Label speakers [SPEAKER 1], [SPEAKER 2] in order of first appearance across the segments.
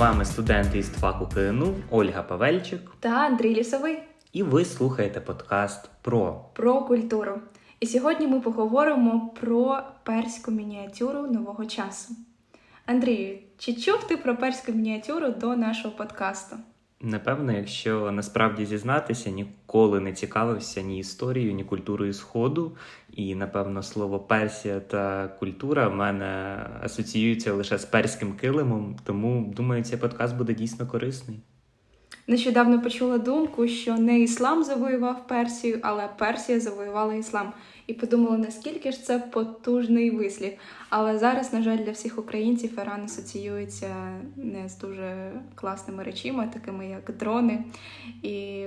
[SPEAKER 1] вами студенти із ТФАКу КНУ Ольга Павельчик,
[SPEAKER 2] та Андрій Лісовий
[SPEAKER 1] і ви слухаєте подкаст про
[SPEAKER 2] про культуру. І сьогодні ми поговоримо про перську мініатюру нового часу. Андрію, чи чув ти про перську мініатюру до нашого подкасту?
[SPEAKER 1] Напевно, якщо насправді зізнатися, ніколи не цікавився ні історією, ні культурою Сходу. І, напевно, слово Персія та культура в мене асоціюються лише з перським килимом, тому думаю, цей подкаст буде дійсно корисний.
[SPEAKER 2] Нещодавно почула думку, що не іслам завоював Персію, але Персія завоювала іслам. І подумала, наскільки ж це потужний вислів. Але зараз, на жаль, для всіх українців Іран асоціюється не з дуже класними речами, такими як дрони. І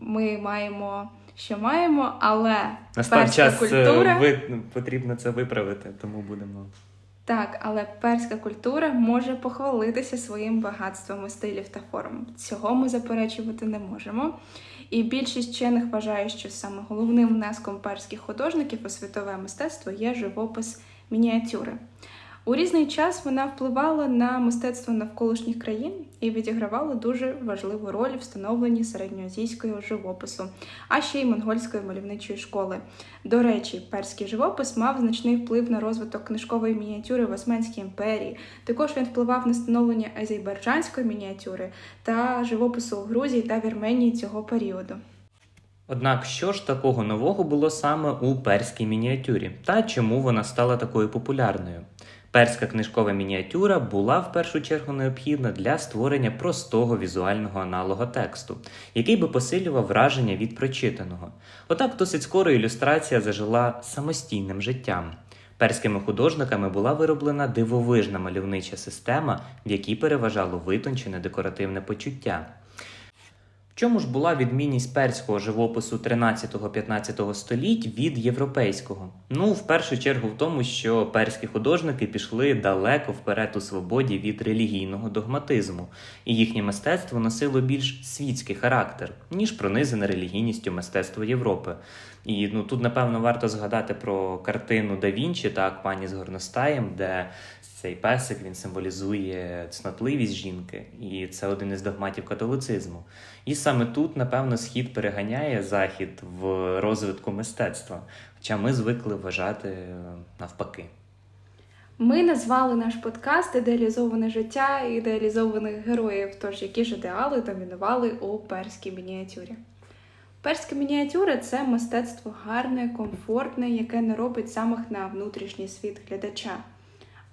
[SPEAKER 2] ми маємо. Що маємо, але
[SPEAKER 1] Настав час е,
[SPEAKER 2] культура...
[SPEAKER 1] ви... потрібно це виправити, тому будемо.
[SPEAKER 2] Так, але перська культура може похвалитися своїм багатством стилів та форм. Цього ми заперечувати не можемо. І більшість вчених вважає, що саме головним внеском перських художників у світове мистецтво є живопис мініатюри. У різний час вона впливала на мистецтво навколишніх країн і відігравала дуже важливу роль в встановленні середньоазійського живопису, а ще й монгольської мальовничої школи. До речі, перський живопис мав значний вплив на розвиток книжкової мініатюри в Османській імперії. Також він впливав на становлення азербайджанської мініатюри та живопису у Грузії та Вірменії цього періоду.
[SPEAKER 1] Однак, що ж такого нового було саме у перській мініатюрі, та чому вона стала такою популярною? Перська книжкова мініатюра була в першу чергу необхідна для створення простого візуального аналога тексту, який би посилював враження від прочитаного. Отак досить скоро ілюстрація зажила самостійним життям. Перськими художниками була вироблена дивовижна мальовнича система, в якій переважало витончене декоративне почуття чому ж була відмінність перського живопису 13-15 століть від європейського? Ну, в першу чергу, в тому, що перські художники пішли далеко вперед у свободі від релігійного догматизму, і їхнє мистецтво носило більш світський характер, ніж пронизане релігійністю мистецтво Європи. І ну тут, напевно, варто згадати про картину Да Вінчі, так, пані з горностаєм, де цей песик він символізує цнотливість жінки, і це один із догматів католицизму. І саме тут, напевно, схід переганяє захід в розвитку мистецтва, хоча ми звикли вважати е, навпаки.
[SPEAKER 2] Ми назвали наш подкаст Ідеалізоване життя ідеалізованих героїв. Тож які ж ідеали домінували у перській мініатюрі. Перська мініатюра це мистецтво гарне, комфортне, яке не робить замах на внутрішній світ глядача.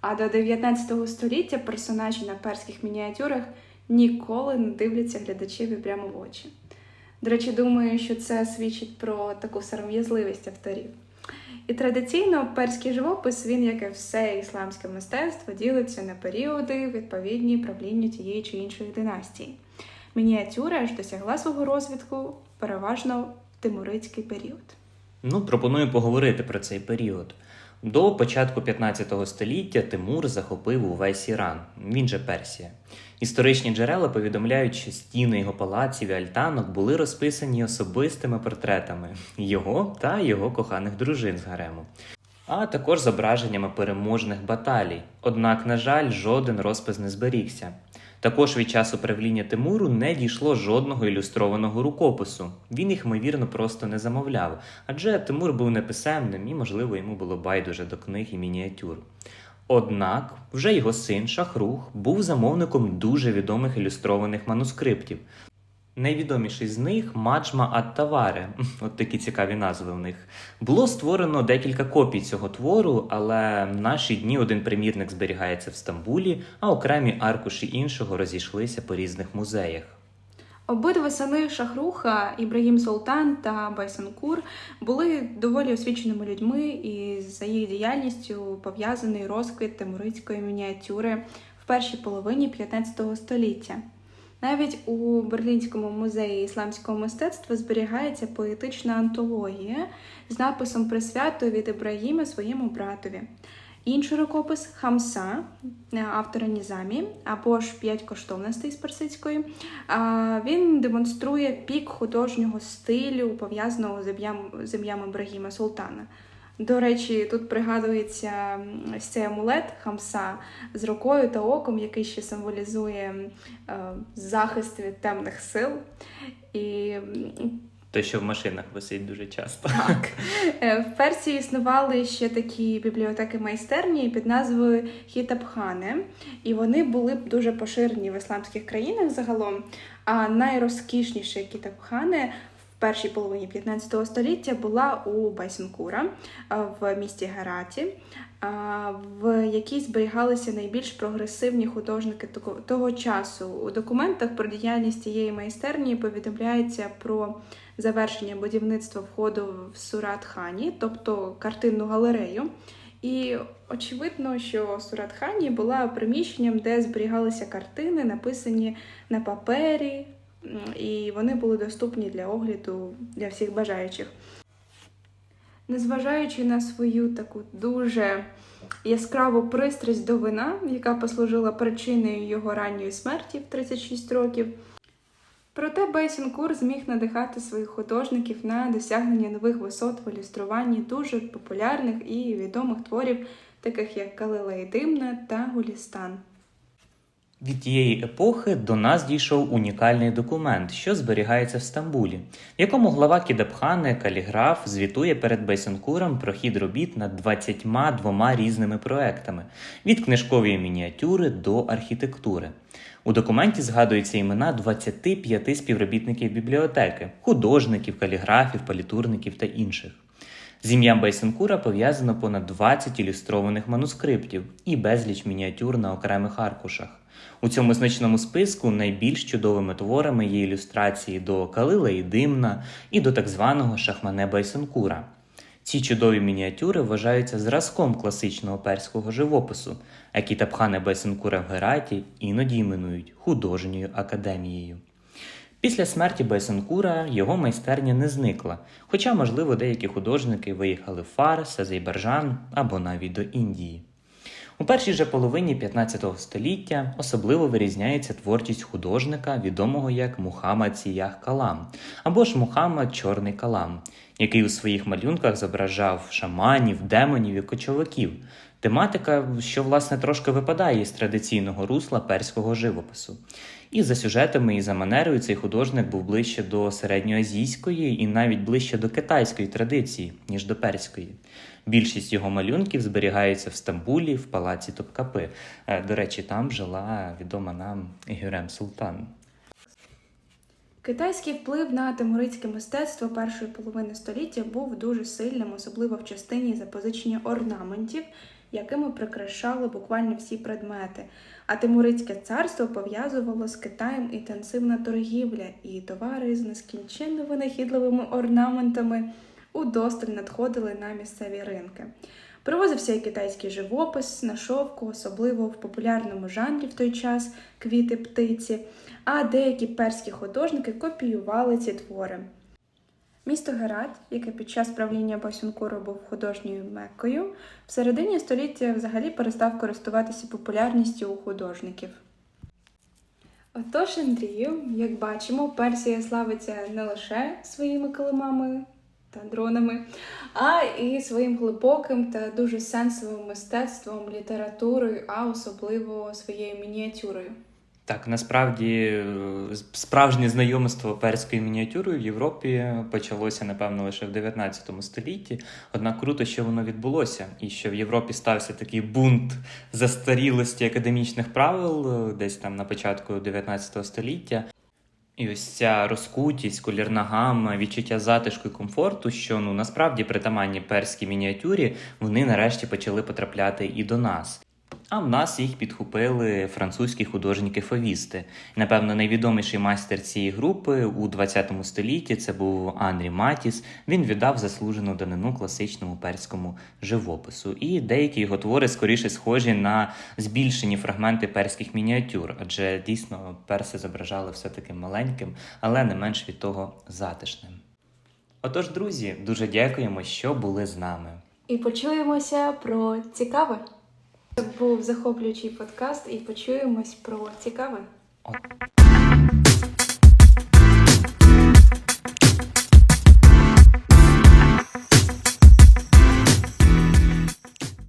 [SPEAKER 2] А до 19 століття персонажі на перських мініатюрах ніколи не дивляться глядачеві прямо в очі. До речі, думаю, що це свідчить про таку сором'язливість авторів. І традиційно перський живопис, він, як і все ісламське мистецтво, ділиться на періоди, відповідні правлінню тієї чи іншої династії. Мініатюра ж досягла свого розвитку переважно в тимурицький період.
[SPEAKER 1] Ну, пропоную поговорити про цей період. До початку 15 століття Тимур захопив увесь Іран, він же Персія. Історичні джерела повідомляють, що стіни його палаців і альтанок були розписані особистими портретами його та його коханих дружин з гарему, а також зображеннями переможних баталій. Однак, на жаль, жоден розпис не зберігся. Також від часу правління Тимуру не дійшло жодного ілюстрованого рукопису. Він їх, ймовірно, просто не замовляв, адже Тимур був неписемним і, можливо, йому було байдуже до книг і мініатюр. Однак вже його син Шахрух був замовником дуже відомих ілюстрованих манускриптів. Найвідоміший з них Маджма Ат-Таваре, от такі цікаві назви у них. Було створено декілька копій цього твору, але в наші дні один примірник зберігається в Стамбулі, а окремі аркуші іншого розійшлися по різних музеях.
[SPEAKER 2] Обидва сини Шахруха, Ібрагім Султан та Байсанкур були доволі освіченими людьми, і за їх діяльністю пов'язаний розквіт тимурицької мініатюри в першій половині 15 століття. Навіть у Берлінському музеї ісламського мистецтва зберігається поетична антологія з написом присвято від Ібрагіма своєму братові. Інший рукопис Хамса автора Нізамі або ж п'ять коштовностей з персидської. Він демонструє пік художнього стилю, пов'язаного з ім'ям Ібрагіма Султана. До речі, тут пригадується ось цей амулет хамса з рукою та оком, який ще символізує е, захист від темних сил. І
[SPEAKER 1] Те, що в машинах висить дуже часто.
[SPEAKER 2] так, Е, в Персії існували ще такі бібліотеки майстерні під назвою Хітабхани, і вони були дуже поширені в ісламських країнах загалом. А найрозкішніші кітабхани в першій половині 15 століття була у Байсенкура в місті Гераті, в якій зберігалися найбільш прогресивні художники того- часу. У документах про діяльність цієї майстерні повідомляється про завершення будівництва входу в Сурат-Хані, тобто картинну галерею. І очевидно, що Сурат-Хані була приміщенням, де зберігалися картини, написані на папері, і вони були доступні для огляду для всіх бажаючих. Незважаючи на свою таку дуже яскраву пристрасть до вина, яка послужила причиною його ранньої смерті в 36 років, Проте Бейсінкур зміг надихати своїх художників на досягнення нових висот в ілюструванні дуже популярних і відомих творів, таких як Калила і Димна та Гулістан.
[SPEAKER 1] Від тієї епохи до нас дійшов унікальний документ, що зберігається в Стамбулі, в якому глава Кідапхани каліграф звітує перед Бейсенкуром про хід робіт над 22 різними проектами від книжкової мініатюри до архітектури. У документі згадуються імена 25 співробітників бібліотеки, художників, каліграфів, палітурників та інших. З ім'ям Байсенкура пов'язано понад 20 ілюстрованих манускриптів і безліч мініатюр на окремих аркушах. У цьому значному списку найбільш чудовими творами є ілюстрації до Калила і Димна і до так званого Шахмане Байсенкура. Ці чудові мініатюри вважаються зразком класичного перського живопису, а Кітапхане Байсенкура в Гераті іноді іменують художньою академією. Після смерті Байсенкура його майстерня не зникла, хоча, можливо, деякі художники виїхали в Фарс, Азербайджан або навіть до Індії. У першій же половині 15 століття особливо вирізняється творчість художника, відомого як Мухаммад Сіях Калам, або ж Мухаммад Чорний Калам, який у своїх малюнках зображав шаманів, демонів і кочовиків. Тематика, що власне трошки випадає із традиційного русла перського живопису. І за сюжетами, і за манерою цей художник був ближче до середньоазійської і навіть ближче до китайської традиції, ніж до перської. Більшість його малюнків зберігається в Стамбулі, в палаці Топкапи. Е, До речі, там жила відома нам Гюрем Султан.
[SPEAKER 2] Китайський вплив на тимуридське мистецтво першої половини століття був дуже сильним, особливо в частині запозичення орнаментів, якими прикрашали буквально всі предмети. А Тимуридське царство пов'язувало з Китаєм інтенсивна торгівля, і товари з нескінченно винахідливими орнаментами удосталь надходили на місцеві ринки. Привозився і китайський живопис на шовку, особливо в популярному жанрі в той час квіти птиці, а деякі перські художники копіювали ці твори. Місто Герат, яке під час правління Басюнкуру був художньою меккою, в середині століття взагалі перестав користуватися популярністю у художників. Отож, Андрію, як бачимо, Персія славиться не лише своїми килимами та дронами, а і своїм глибоким та дуже сенсовим мистецтвом, літературою, а особливо своєю мініатюрою.
[SPEAKER 1] Так, насправді е, справжнє знайомство перською мініатюрою в Європі почалося, напевно, лише в 19 столітті. Однак круто, що воно відбулося, і що в Європі стався такий бунт застарілості академічних правил е, десь там на початку 19 століття. І ось ця розкутість, колірна гамма, відчуття затишку і комфорту, що ну насправді притаманні перській мініатюрі, вони нарешті почали потрапляти і до нас. А в нас їх підхопили французькі художники-фавісти. Напевно, найвідоміший майстер цієї групи у 20 столітті це був Анрі Матіс. Він віддав заслужену данину класичному перському живопису. І деякі його твори скоріше схожі на збільшені фрагменти перських мініатюр, адже дійсно перси зображали все таки маленьким, але не менш від того затишним. Отож, друзі, дуже дякуємо, що були з нами.
[SPEAKER 2] І почуємося про цікаве. Це був захоплюючий подкаст, і почуємось про цікаве.